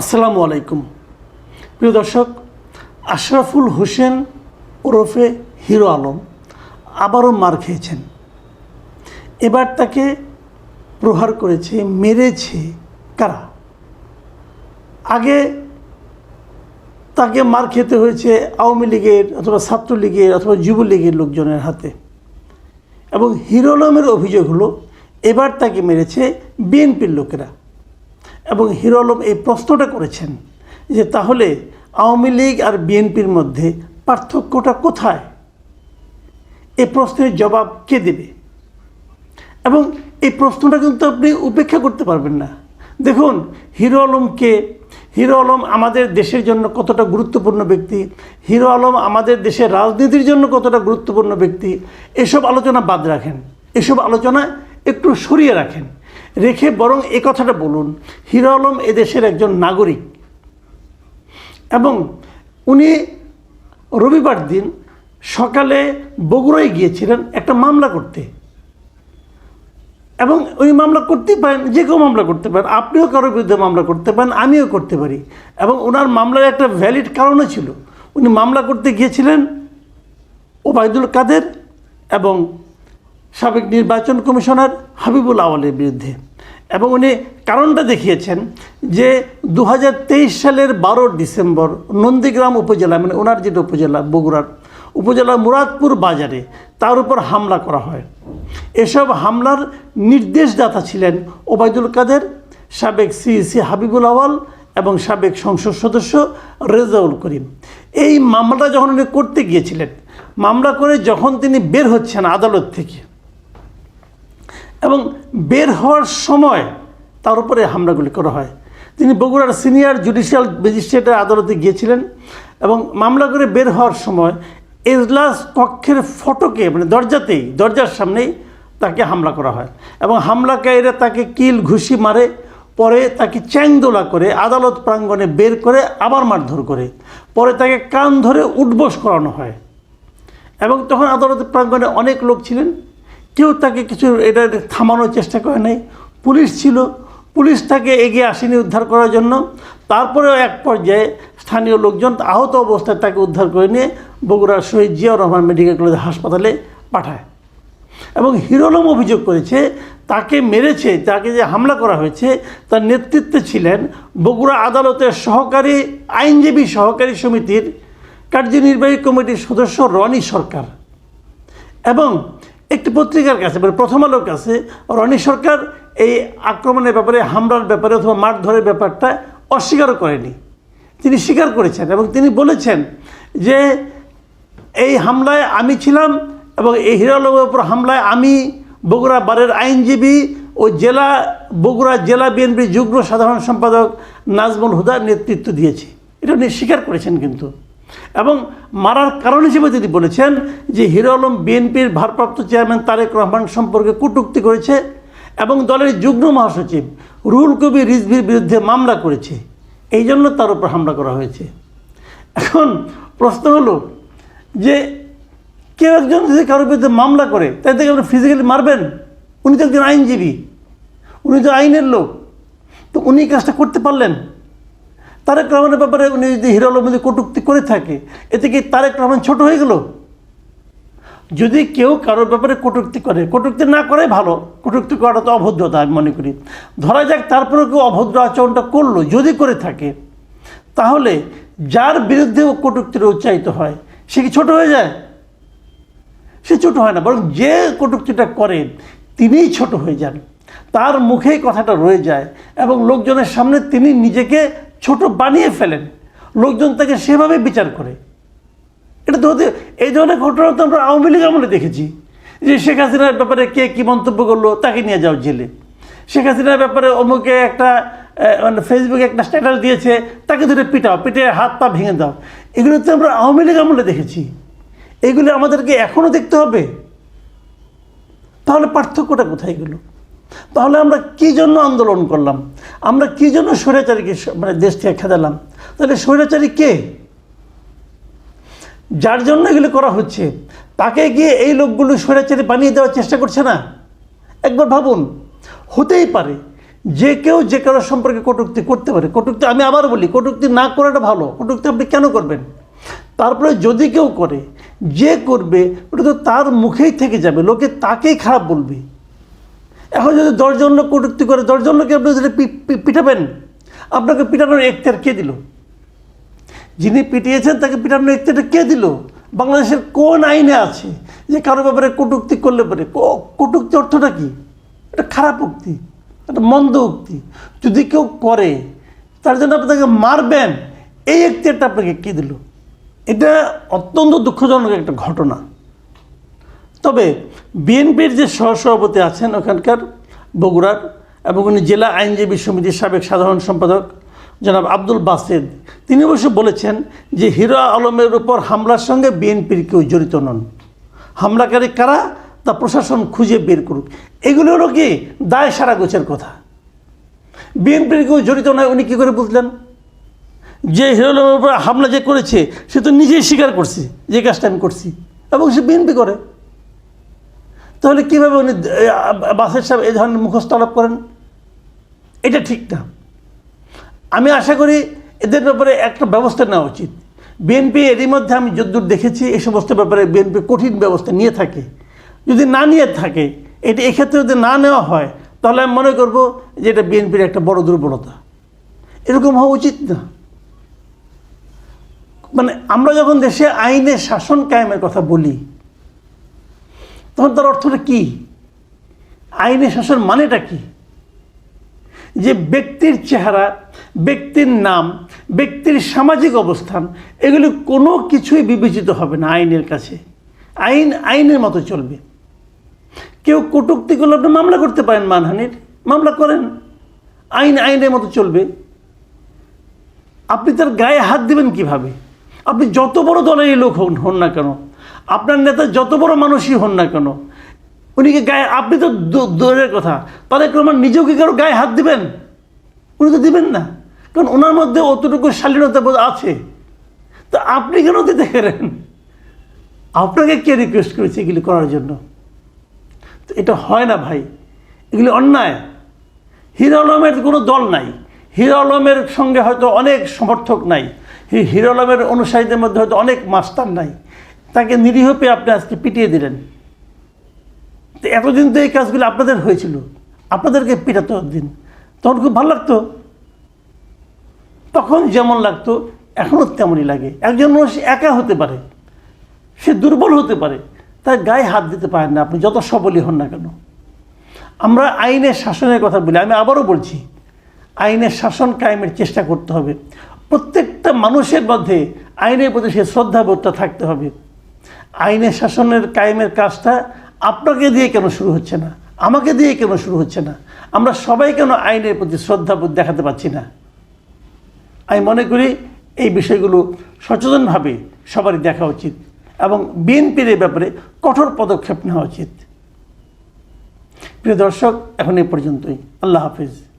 আসসালামু আলাইকুম। প্রিয় দর্শক, আশরাফুল হোসেন ওরফে হিরো আলম আবারও মার খেয়েছেন। এবার তাকে প্রহার করেছে, মেরেছে কারা? আগে তাকে মার খেতে হয়েছে আওয়ামী লীগের অথবা ছাত্রলীগের অথবা যুবলীগের লোকজনের হাতে। এবং হিরো আলমের অভিযোগ হলো, এবার তাকে মেরেছে বিএনপির লোকেরা। এবং হিরো আলম এই প্রশ্নটা করেছেন যে তাহলে আওয়ামী লীগ আর বিএনপির মধ্যে পার্থক্যটা কোথায়? এই প্রশ্নের জবাব কে দেবে? এবং এই প্রশ্নটা কিন্তু আপনি উপেক্ষা করতে পারবেন না। দেখুন হিরো আলমকে হিরো আলম আমাদের দেশের জন্য কতটা গুরুত্বপূর্ণ ব্যক্তি হিরো আলম আমাদের দেশের রাজনীতির জন্য কতটা গুরুত্বপূর্ণ ব্যক্তি, এসব আলোচনা বাদ রাখেন। এসব আলোচনা একটু সরিয়ে রাখেন। রেখে বরং এ কথাটা বলুন, হিরো আলম এদেশের একজন নাগরিক। এবং উনি রবিবার দিন সকালে বগুড়ায় গিয়েছিলেন একটা মামলা করতে। এবং ওই মামলা করতেই পারেন, যে কেউ মামলা করতে পারেন, আপনিও কারোর বিরুদ্ধে মামলা করতে পারেন, আমিও করতে পারি। এবং ওনার মামলার একটা ভ্যালিড কারণও ছিল। উনি মামলা করতে গিয়েছিলেন ওবায়দুল কাদের এবং সাবেক নির্বাচন কমিশনার হাবিবুল আওয়ালের বিরুদ্ধে। এবং উনি কারণটা দেখিয়েছেন যে দু হাজার তেইশ সালের বারো ডিসেম্বর নন্দীগ্রাম উপজেলা মানে ওনার যেটা উপজেলা, বগুড়ার উপজেলা মুরাদপুর বাজারে তার উপর হামলা করা হয়। এসব হামলার নির্দেশদাতা ছিলেন ওবায়দুল কাদের, সাবেক সিইসি হাবিবুল আওয়াল এবং সাবেক সংসদ সদস্য রেজাউল করিম। এই মামলাটা যখন উনি করতে গিয়েছিলেন, মামলা করে যখন তিনি বের হচ্ছেন আদালত থেকে এবং বের হওয়ার সময় তার উপরে হামলাগুলি করা হয়। তিনি বগুড়ার সিনিয়র জুডিশিয়াল ম্যাজিস্ট্রেটের আদালতে গিয়েছিলেন এবং মামলা করে বের হওয়ার সময় এজলাস কক্ষের ফটকে মানে দরজাতেই, দরজার সামনেই তাকে হামলা করা হয় এবং হামলাকারীরা তাকে কিল, ঘুষি মারে, পরে তাকে চ্যাংদোলা করে, আদালত প্রাঙ্গণে বের করে আবার মারধর করে, পরে তাকে কান ধরে উঠবোস করানো হয়। এবং তখন আদালত প্রাঙ্গণে অনেক লোক ছিলেন। কেউ তাকে কিছু এটা থামানোর চেষ্টা করে নাই। পুলিশ ছিল। পুলিশ তাকে এগিয়ে আসেনি উদ্ধার করার জন্য। তারপরেও এক পর্যায়ে স্থানীয় লোকজন আহত অবস্থায় তাকে উদ্ধার করে নিয়ে বগুড়ার শহীদ জিয়াউর রহমান মেডিকেল কলেজ হাসপাতালে পাঠায়। এবং হিরোলম অভিযোগ করেছে, তাকে মেরেছে, তাকে যে হামলা করা হয়েছে, তার নেতৃত্বে ছিলেন বগুড়া আদালতের সহকারী আইনজীবী সহকারী সমিতির কার্যনির্বাহী কমিটির সদস্য রনি সরকার। এবং একটি পত্রিকার কাছে মানে প্রথম আলোর কাছে, রনি সরকার এই আক্রমণের ব্যাপারে, হামলার ব্যাপারে অথবা মারধরের ব্যাপারটা অস্বীকারও করেনি। তিনি স্বীকার করেছেন এবং তিনি বলেছেন যে এই হামলায় আমি ছিলাম এবং এই হিরালমের উপর হামলায় আমি বগুড়া বারের আইনজীবী ও জেলা, বগুড়া জেলা বিএনপি যুগ্ম সাধারণ সম্পাদক নাজমুল হুদার নেতৃত্ব দিয়েছি। এটা উনি স্বীকার করেছেন কিন্তু। এবং মারার কারণ হিসেবে তিনি বলেছেন যে হিরো আলম বিএনপির ভারপ্রাপ্ত চেয়ারম্যান তারেক রহমান সম্পর্কে কটূক্তি করেছে এবং দলের যুগ্ম মহাসচিব রুহুল কবি রিজভির বিরুদ্ধে মামলা করেছে, এই জন্য তার উপর হামলা করা হয়েছে। এখন প্রশ্ন হলো যে কেউ একজন যদি কারোর বিরুদ্ধে মামলা করে তাই থেকে আপনি ফিজিক্যালি মারবেন? উনি তো একজন আইনজীবী, উনি তো আইনের লোক, তো উনি কাজটা করতে পারলেন? তারেক রহমানের ব্যাপারে উনি যদি হিরো যদি কটূক্তি করে থাকে, এতে কি তারেক রহমান ছোট হয়ে গেল? যদি কেউ কারোর ব্যাপারে কটূক্তি করে, কটূক্তি না করে ভালো, কটূক্তি করাটা তো অভদ্রতা আমি মনে করি। ধরা যাক তারপরে কেউ অভদ্র আচরণটা করল, যদি করে থাকে, তাহলে যার বিরুদ্ধে কটূক্তিটা উচ্চারিত হয়, সে কি ছোট হয়ে যায়? সে ছোট হয় না, বরং যে কটূক্তিটা করেন তিনিই ছোট হয়ে যান। তার মুখেই কথাটা রয়ে যায় এবং লোকজনের সামনে তিনি নিজেকে ছোট বানিয়ে ফেলেন। লোকজন তাকে সেভাবে বিচার করে। এটা তো এই ধরনের ঘটনা তো আমরা আওয়ামী লীগ আমলে দেখেছি। যে শেখ হাসিনার ব্যাপারে কে কী মন্তব্য করল তাকে নিয়ে যাও জেলে। শেখ হাসিনার ব্যাপারে অমুকে একটা মানে ফেসবুকে একটা স্ট্যাটাস দিয়েছে, তাকে ধরে পিটাও, পিটে হাত পা ভেঙে দাও। এগুলো তো আমরা আওয়ামী লীগ আমলে দেখেছি। এগুলি আমাদেরকে এখনও দেখতে হবে। তাহলে পার্থক্যটা কোথায় গেল তাহলে আমরা কী জন্য আন্দোলন করলাম? আমরা কী জন্য স্বৈরাচারীকে মানে দেশ থেকে খেদালাম তাহলে স্বৈরাচারী কে? যার জন্য এগুলো করা হচ্ছে, তাকে গিয়ে এই লোকগুলো স্বৈরাচারী বানিয়ে দেওয়ার চেষ্টা করছে না? একবার ভাবুন, হতেই পারে যে কেউ যে কারও সম্পর্কে কটুক্তি করতে পারে। কটূক্তি আমি আবার বলি, কটূক্তি না করাটা ভালো। কটুক্তি আপনি কেন করবেন? তারপরে যদি কেউ করে, যে করবে, ওটা তো তার মুখেই থেকে যাবে, লোকে তাকেই খারাপ বলবে। এখন যদি দশজন লোক কটূক্তি করে, দশজন লোককে আপনি যদি পিটাবেন আপনাকে পিটানোর এখতিয়ার কে দিল? যিনি পিটিয়েছেন, তাকে পিটানোর এখতিয়ারটা কে দিল? বাংলাদেশের কোন আইনে আছে যে কারও ব্যাপারে কটূক্তি করলে পারে? কটূক্তি অর্থটা কি? এটা খারাপ উক্তি, এটা মন্দ উক্তি। যদি কেউ করে, তার জন্য আপনি তাকে মারবেন, এই এখতিয়ারটা আপনাকে কে দিল? এটা অত্যন্ত দুঃখজনক একটা ঘটনা। তবে বিএনপির যে সহসভাপতি আছেন ওখানকার বগুড়ার এবং উনি জেলা আইনজীবী সমিতির সাবেক সাধারণ সম্পাদক জনাব আব্দুল বাসেদ, তিনি অবশ্য বলেছেন যে হিরো আলমের উপর হামলার সঙ্গে বিএনপির কেউ জড়িত নন। হামলাকারী কারা? তা প্রশাসন খুঁজে বের করুক। এগুলো হলো কি? দায় সারা গোছের কথা। বিএনপির কেউ জড়িত নয়, উনি কী করে বুঝলেন? যে হিরো আলমের উপর হামলা যে করেছে, সে তো নিজেই স্বীকার করছে যে কাজটা আমি করছি। এবং সে বিএনপি করে। তাহলে কীভাবে উনি বাসের সাহেব এই ধরনের মুখস্থ আলাপ করেন? এটা ঠিক না। আমি আশা করি এদের ব্যাপারে একটা ব্যবস্থা নেওয়া উচিত। বিএনপি এরই মধ্যে আমি যদ্দূর দেখেছি, এই সমস্ত ব্যাপারে বিএনপি কঠিন ব্যবস্থা নিয়ে থাকে। যদি না নিয়ে থাকে, এটা এক্ষেত্রে যদি না নেওয়া হয়, তাহলে আমি মনে করব যে এটা বিএনপির একটা বড় দুর্বলতা। এরকম হওয়া উচিত না। মানে আমরা যখন দেশে আইনের শাসন কায়েমের কথা বলি তখন তার অর্থটা কি? আইনের শাসন মানেটা কি? যে ব্যক্তির চেহারা, ব্যক্তির নাম, ব্যক্তির সামাজিক অবস্থান, এগুলি কোনো কিছুই বিবেচিত হবে না আইনের কাছে। আইন, আইনের মতো চলবে। কেউ কটূক্তি করলে আপনি মামলা করতে পারেন মানহানির। মামলা করেন। আইন, আইনের মতো চলবে। আপনি তার গায়ে হাত দিবেন কীভাবে? আপনি যত বড় দলেরই লোক হন না কেন আপনার নেতা যত বড় মানুষই হন না কেন উনিকে গায়ে, আপনি তো দূরের কথা তাহলে আমার নিজেও কি কারও গায়ে হাত দিবেন? উনি তো দিবেন না, কারণ ওনার মধ্যে অতটুকু শালীনতা বোধ আছে। তা আপনি কেন দিতে গেলেন? আপনাকে কে রিকোয়েস্ট করেছে এগুলি করার জন্য? তো এটা হয় না ভাই, এগুলি অন্যায়। হিরো আলমের কোনো দল নাই, হিরো আলমের সঙ্গে হয়তো অনেক সমর্থক নাই হিরো আলমের অনুসারীদের মধ্যে হয়তো অনেক মাস্টার নাই। তাকে নিরীহ পেয়ে আপনি আজকে পিটিয়ে দিলেন। তো এতদিন তো এই কাজগুলো আপনাদের হয়েছিল। আপনাদেরকে পিটাতে দিন তখন খুব ভালো লাগতো। তখন যেমন লাগতো, এখনও তেমনই লাগে। একজন মানুষ একা হতে পারে, সে দুর্বল হতে পারে, তার গায়ে হাত দিতে পারেন না আপনি, যত সবলই হন না কেন। আমরা আইনের শাসনের কথা বলি, আমি আবারও বলছি, আইনের শাসন কায়েমের চেষ্টা করতে হবে। প্রত্যেকটা মানুষের মধ্যে আইনের প্রতি সে শ্রদ্ধাবোধটা থাকতে হবে। আইনের শাসনের কায়েমের কাজটা আপনাকে দিয়ে কেন শুরু হচ্ছে না? আমাকে দিয়ে কেন শুরু হচ্ছে না? আমরা সবাই কেন আইনের প্রতি শ্রদ্ধাবোধ দেখাতে পারছি না? আমি মনে করি এই বিষয়গুলো সচেতনভাবে সবারই দেখা উচিত এবং বিএনপির এই ব্যাপারে কঠোর পদক্ষেপ নেওয়া উচিত। প্রিয় দর্শক, এখন এই পর্যন্তই। আল্লাহ হাফিজ।